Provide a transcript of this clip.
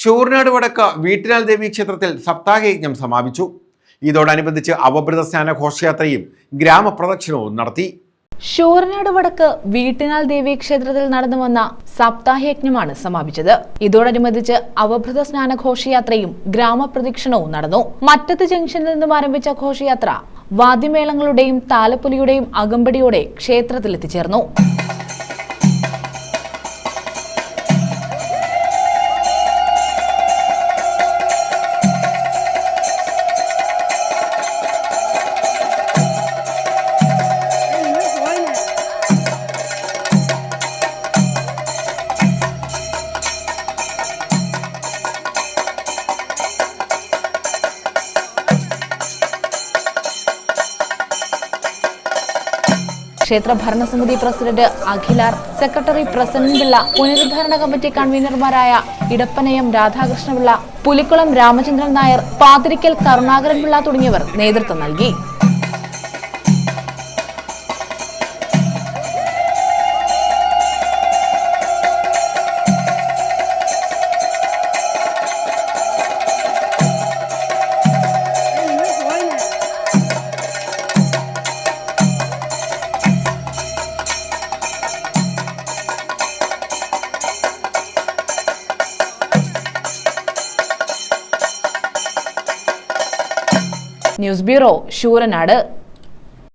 ശൂർനാട് വടക്ക് വീട്ടിനാൽ ദേവി ക്ഷേത്രത്തിൽ സപ്താഹയജ്ഞം സമാപിച്ചു. ഇതോടനുബന്ധിച്ച് അവഭൃത സ്നാന ഘോഷയാത്രയും ഗ്രാമപ്രദക്ഷിണവും നടത്തി. ഷൂർനാട് വടക്ക് വീട്ടിനാൽ ദേവി ക്ഷേത്രത്തിൽ നടന്നു വന്ന സപ്താഹയജ്ഞമാണ് സമാപിച്ചത്. ഇതോടനുബന്ധിച്ച് അവഭൃത സ്നാന ഘോഷയാത്രയും ഗ്രാമപ്രദക്ഷിണവും നടന്നു. മറ്റത്ത് ജംഗ്ഷനിൽ നിന്നും ആരംഭിച്ച ഘോഷയാത്ര വാദ്യമേളങ്ങളുടെയും താലപ്പൊലിയുടെയും അകമ്പടിയോടെ ക്ഷേത്രത്തിൽ ക്ഷേത്ര ഭരണസമിതി പ്രസിഡന്റ് അഖിലാർ സെക്രട്ടറി പ്രസന്നൻ പിള്ള പുനരുദ്ധാരണ കമ്മിറ്റി കൺവീനർമാരായ ഇടപ്പനയം രാധാകൃഷ്ണപിള്ള പുലിക്കുളം രാമചന്ദ്രൻ നായർ പാതിരിക്കൽ കരുണാകരൻ പിള്ള തുടങ്ങിയവർ നേതൃത്വം നൽകി. News bureau Sooranad.